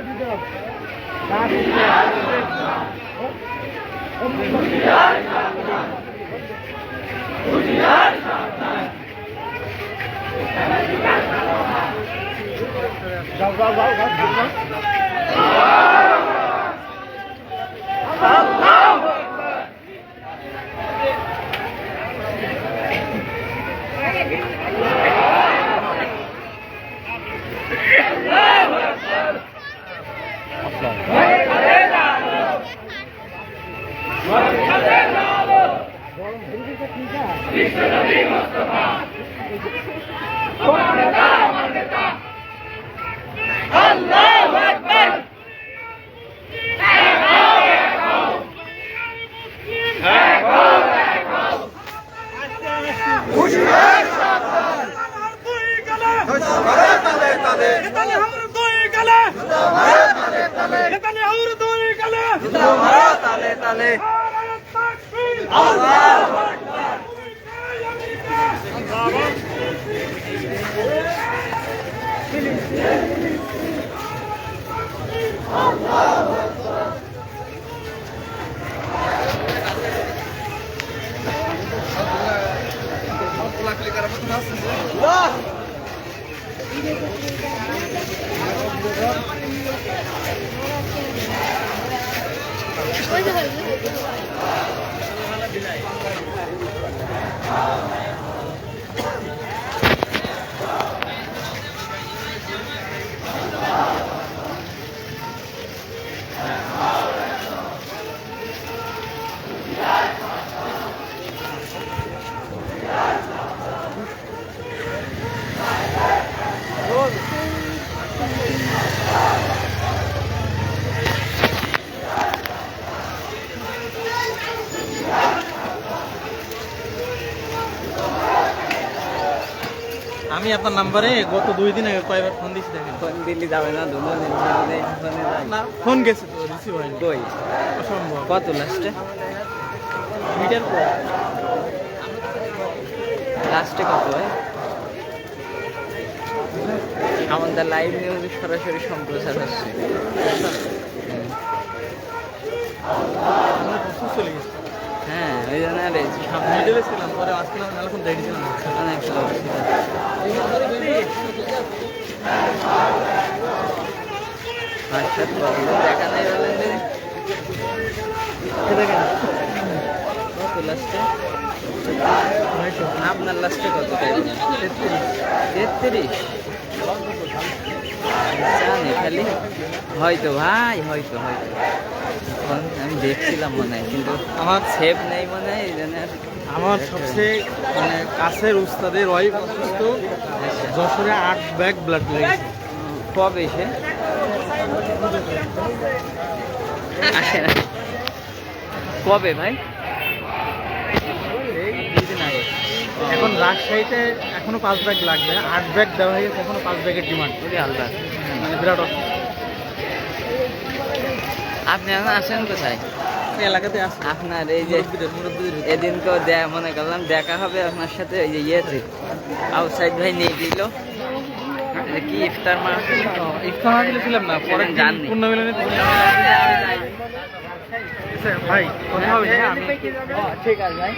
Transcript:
আট বছর যেতে পারেন দেন যেতে পারেন দেন যেতে পারেন দেন আমি আপনার নাম্বারে গত দুই দিন আগে কয়বার ফোন দিচ্ছি দেখেন। ফোন দিল্লি যাবে না যাই। না ফোন গেছে তো রিসিভ হয়নি। কই? অসম্ভব। কত লাস্টে মিটার পর। লাস্টে কত হয় আমাদের লাইভ নিউজ সরাসরি সম্প্রচার হচ্ছে। চলে গেছে। ওই জন্য আর মিডলে ছিলাম পরে মাঝখানে মেলাক্ষণ দেখেছিলাম দেখা নাই বলেন দেখেন কত লাস্টে আপনার লাস্টে কত তেত্রিশ? জানি খালি। হয়তো ভাই হয়তো হয়তো। দেখছিলাম মনে হয় কিন্তু আমার সেভ নেই মনে হয় এই জন্য আমার সবচেয়ে মানে কাছের উস্তাদের ওয়াইফ অসুস্থ। যশোরে আট ব্যাগ ব্লাড লেগেছে। কবে সে? আসে না। কবে ভাই? এখন রাজশাহীতে এখনও পাঁচ ব্যাগ লাগবে আট ব্যাগ দেওয়া হয়ে গেছে এখনও পাঁচ ব্যাগের ডিমান্ড আল্লাহ মানে বিরাট অসুস্থ। আপনি এখন আসেন কোথায়? এলাকাতে আপনার এই যে মুরব্বীদের মুরব্বীদের এদিন তো দে- মনে করলাম দেখা হবে আপনার সাথে ওই যে ইয়েতে। আউটসাইড ভাই নিয়ে দিল কি ইফতার না ছিলাম না পরে। পূর্ণ মিলনে ভাই হ্যাঁ আমি ঠিক আছে ভাই।